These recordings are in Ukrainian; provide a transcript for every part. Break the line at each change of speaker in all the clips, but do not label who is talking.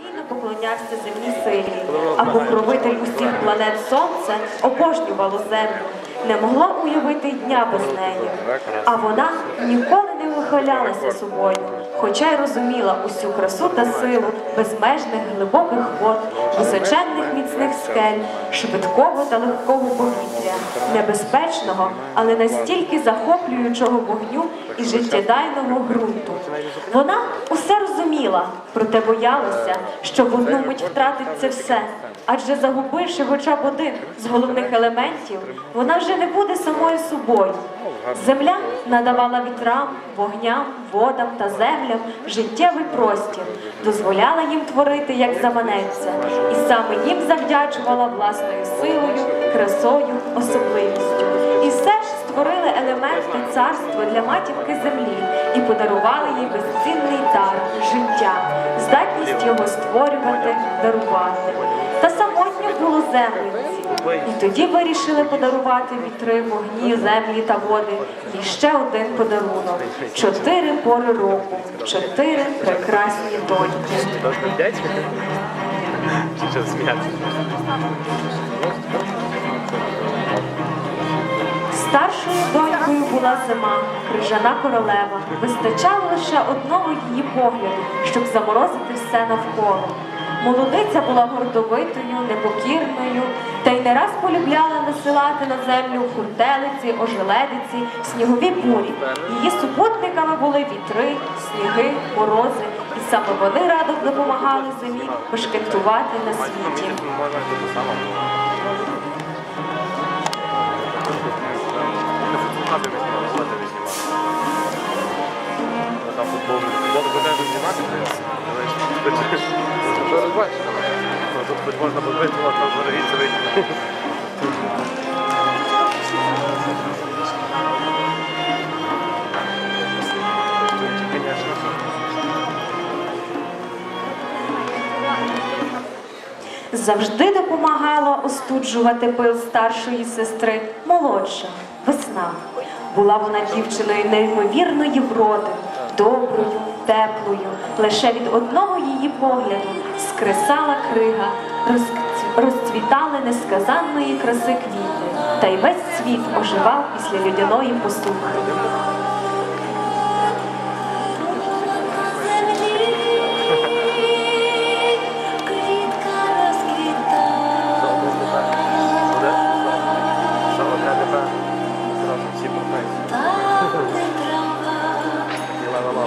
Війно поклонявся земній силі, а покровитель усіх планет сонце обожнювало землю. Не могла уявити дня без неї. А вона ніколи не вихвалялася собою, хоча й розуміла усю красу та силу безмежних глибоких вод, височенних міцних скель, швидкого та легкого повітря, небезпечного, але настільки захоплюючого вогню і життєдайного ґрунту. Вона усе розуміла, проте боялася, що в одну мить втратить це все. Адже загубивши хоча б один з головних елементів, вона вже не буде самою собою. Земля надавала вітрам, вогням, водам та землям життєвий простір, дозволяла їм творити, як заманеться, і саме їм завдячувала власною силою, красою, особливістю. І все ж створили елементи царства для матінки землі і подарували їй безцінний дар життя, здатність його створювати, дарувати. Та самотньо було землиці. І тоді вирішили подарувати вітри, вогні, землі та води. І ще один подарунок чотири пори року, чотири прекрасні доньки.
Дядька?
Старшою донькою була зима, крижана королева. Вистачало лише одного її погляду, щоб заморозити все навколо. Молодиця була гордовитою, непокірною, та й не раз полюбляла насилати на землю хуртелиці, ожеледиці, снігові бурі. Її супутниками були вітри, сніги, морози, і саме вони радо допомагали зимі бешкетувати на світі.
Надо весь снимать. Ну, Там футбол, футбол не знімати. Що розбачиш? Ну, тут хоч можна подивитися, там зоровіться вийти.
Завжди допомагала остуджувати пил старшої сестри молодша весна. Була вона дівчиною неймовірної вроди, доброю, теплою. Лише від одного її погляду скресала крига, розцвітали несказанної краси квіти, та й весь світ оживав після людяної посухи.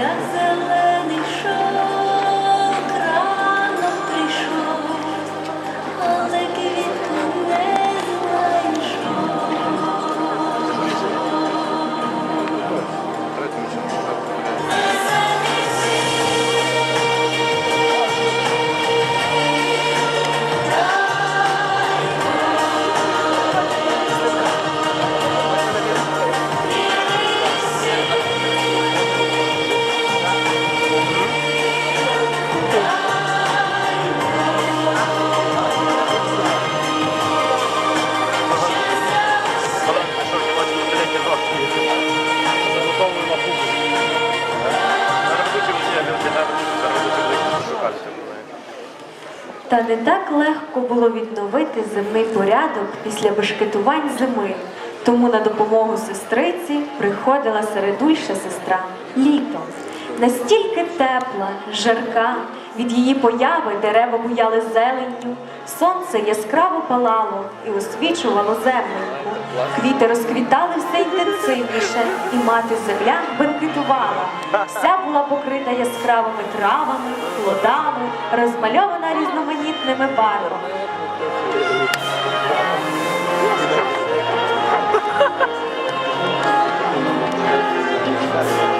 yazılı не
так легко було відновити земний порядок після бешкетувань зими. Тому на допомогу сестриці приходила середульша сестра літо настільки тепла, жарка, від її появи дерева буяли зеленню, сонце яскраво палало і освічувало земленьку. Квіти розквітали все інтенсивніше, і мати земля бенкетувала. Вся була покрита яскравими травами, плодами, розмальована різноманітними барвами. Thank you.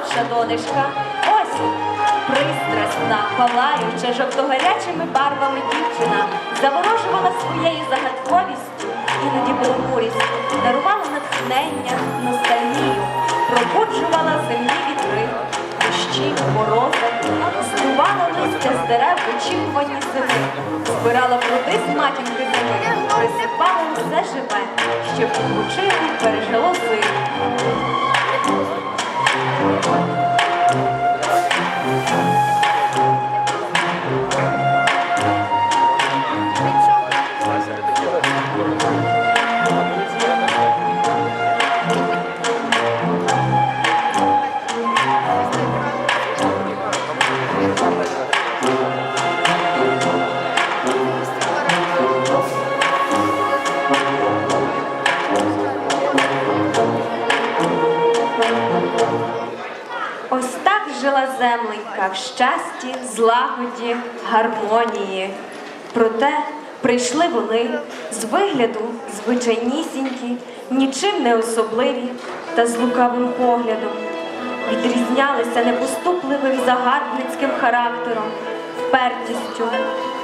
Наймолодша донечка Осінь. Пристрасна, палаюча жовтогарячими барвами дівчина заворожувала своєю загадковістю, іноді похмурість, дарувала натхнення, ностальгію, пробуджувала землі вітри, дощі, морози, здувала листя з дерев в очікуванні зими, збирала плоди з матінки зими, присипала усе живе, щоб відпочити пережило зиму. Ось жила земленька в щасті, злагоді, гармонії. Проте прийшли вони з вигляду звичайнісінькі, нічим не особливі та з лукавим поглядом. Відрізнялися непоступливим загарбницьким характером, впертістю,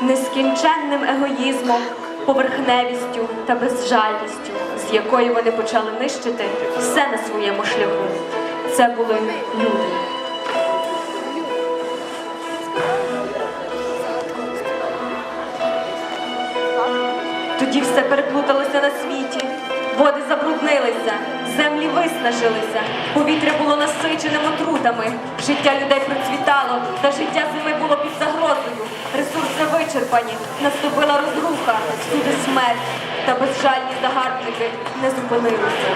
нескінченним егоїзмом, поверхневістю та безжальністю, з якою вони почали нищити все на своєму шляху. Це були люди. Тоді все переплуталося на світі, води забруднилися, землі виснажилися, повітря було насиченим отрутами, життя людей процвітало, та життя зими було під загрозою. Ресурси вичерпані, наступила розруха, всюди смерть, та безжальні загарбники не зупинилися.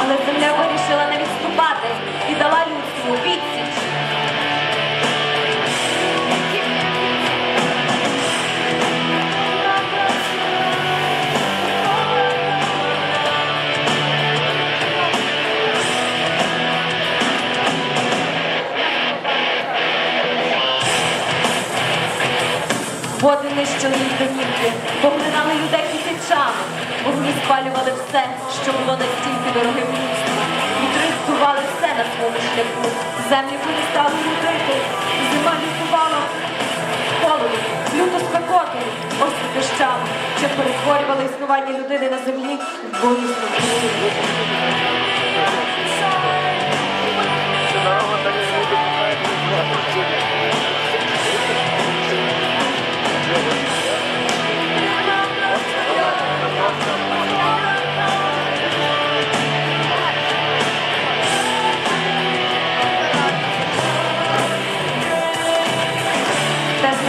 Але земля вирішила Їх домівки, поглинали людей тисячами, вогні спалювали все, що було настільки дорогим людству. Вітри здували все на своєму шляху, землі перестали людити, зима лютувала холоду, люто спекотою, острі дощами, що перетворювали існування людини на землі в болісну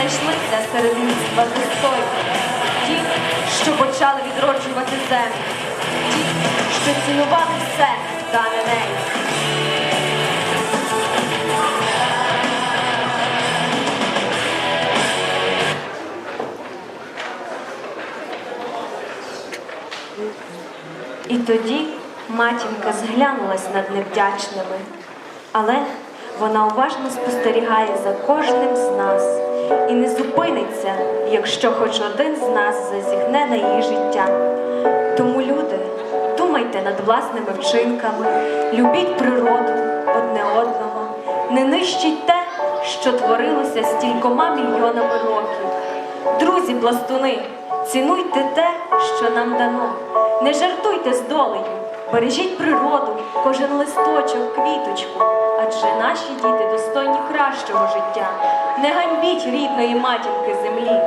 знайшлися серед людства достойні, ті, що почали відроджувати землю, ті, що цінували все дане нею. І тоді матінка зглянулась над невдячними, але вона уважно спостерігає за кожним з нас і не зупиниться, якщо хоч один з нас зазіхне на її життя. Тому, люди, думайте над власними вчинками, любіть природу одне одного, не нищіть те, що творилося стількома мільйонами років. Друзі, пластуни, цінуйте те, що нам дано. Не жартуйте з долею, бережіть природу, кожен листочок, квіточку, адже наші діти достойні кращого не ганьбіть рідної матінки землі.